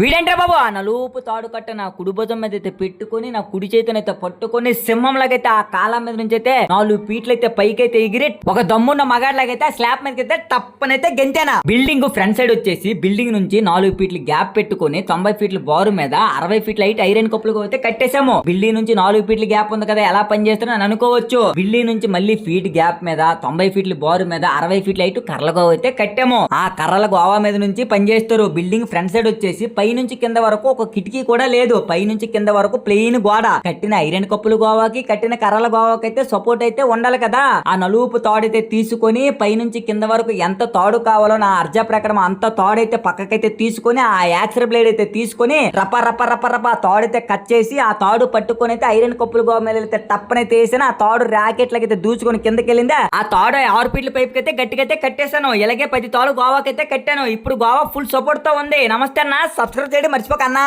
వీడంటే బాబు? ఆ నలుపు తాడు కట్ట నా కుడి భుజం మీద అయితే పెట్టుకొని నా కుడి చేతినైతే పట్టుకొని సింహం లాగైతే ఆ కాలం మీద నుంచి అయితే నాలుగు పీట్లు అయితే పైకి అయితే ఎగిరి ఒక దమ్మున్న మగాడ్లాగైతే ఆ స్లాబ్ మీద అయితే తప్పనైతే గెంతేనా? బిల్డింగ్ ఫ్రంట్ సైడ్ వచ్చేసి బిల్డింగ్ నుంచి నాలుగు ఫీట్లు గ్యాప్ పెట్టుకొని తొంభై ఫీట్ల బారు మీద అరవై ఫీట్ల హైట్ ఐరన్ కప్పులు అయితే కట్టేశాము. బిల్డింగ్ నుంచి నాలుగు ఫీట్ల గ్యాప్ ఉంది కదా ఎలా పని చేస్తున్నా అని అనుకోవచ్చు. బిల్డింగ్ నుంచి మళ్ళీ ఫీట్ గ్యాప్ మీద తొంభై ఫీట్ల బారు మీద అరవై ఫీట్ల హైట్ కర్రలుగా అయితే కట్టాము. ఆ కర్రల గోవా మీద నుంచి పనిచేస్తారు బిల్డింగ్ ఫ్రంట్ సైడ్ వచ్చేసి పై నుంచి కింద వరకు ఒక కిటికీ కూడా లేదు. పైనుంచి కింద వరకు ప్లెయిన్ గోడ. కట్టిన ఐరన్ కప్పులు గోవాకి కట్టిన కర్రల గోవాకి అయితే సపోర్ట్ అయితే ఉండాలి కదా. ఆ నలుపు తాడైతే తీసుకొని పైనుంచి కింద వరకు ఎంత తాడు కావాలో నా అర్జ ప్రకారం అంత తాడైతే పక్కకైతే తీసుకొని ఆ యాక్సర్ బ్లేడ్ అయితే తీసుకొని రప రప రప రప తాడైతే కట్ చేసి ఆ తాడు పట్టుకొని అయితే ఐరన్ కప్పులు గోవా మీద అయితే టప్పనైతే వేసిన ఆ తాడు ర్యాకెట్ అయితే దూచుకొని కిందకి వెళ్ళిందా ఆ తాడు ఆరు ఫీట్ల పైప్ అయితే గట్టిగా కట్టేశాను. ఇలాగే పది తాడు గోవాకైతే కట్టాను. ఇప్పుడు గోవా ఫుల్ సపోర్ట్తో ఉంది. నమస్తే అన్న. సబ్స్క్రైబ్ చేయడం మర్చిపోకన్నా